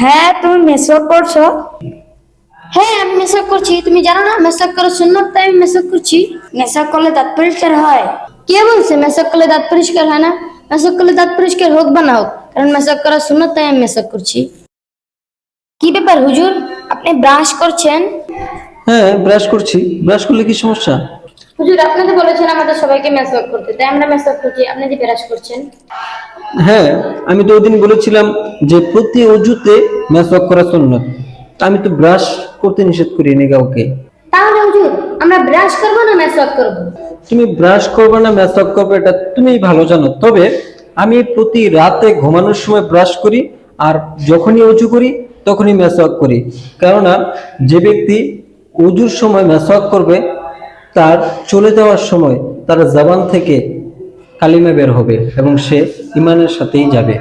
হ্যাঁ তুমি মেসওয়াক করছ। হ্যাঁ আমি মেসক করছি। তুমি জানো না মেসক করার সুন্নত তাই আমি মেসক করছি। মেসওয়াক করলে দাঁত পরিষ্কার হয়। কে বলছে মেসক করলে দাঁত পরিষ্কার হয় না? মেসক করলে দাঁত পরিষ্কার হোক বা না হোক কারণ মেসক করার সুন্নত তাই আমি মেসক করছি। কি ব্যাপার হুজুর? আপনি ব্রাশ করছেন? হ্যাঁ ব্রাশ করছি। ব্রাশ করলে কি সমস্যা? হুজুর আপনি তো বলেছেন আমাদের সবাইকে মেসক করতে। তাই আমরা মেসক করছি। আপনি যে ব্রাশ করছেন? হ্যাঁ আমি তো ওদিন বলেছিলাম যে প্রতি অজুতে মেসওয়াক করা সুন্নত। আমি তো ব্রাশ করতে নিষেধ করিনি কাউকে। তাহলে হুজুর আমরা ব্রাশ করব না মেসক করব? তুমি ব্রাশ করবে না মেসওয়াক করবে এটা তুমি ভালো জানো। তবে আমি প্রতি রাতে ঘুমানোর সময় ব্রাশ করি আর যখনই অজু করি তখনই মেসওয়াক করি। কেননা যে ব্যক্তি অজুর সময় মেসওয়াক করবে তার চলে যাওয়ার সময় তার জবান থেকে কালিমা বের হবে এবং সে ইমানের সাথেই যাবে।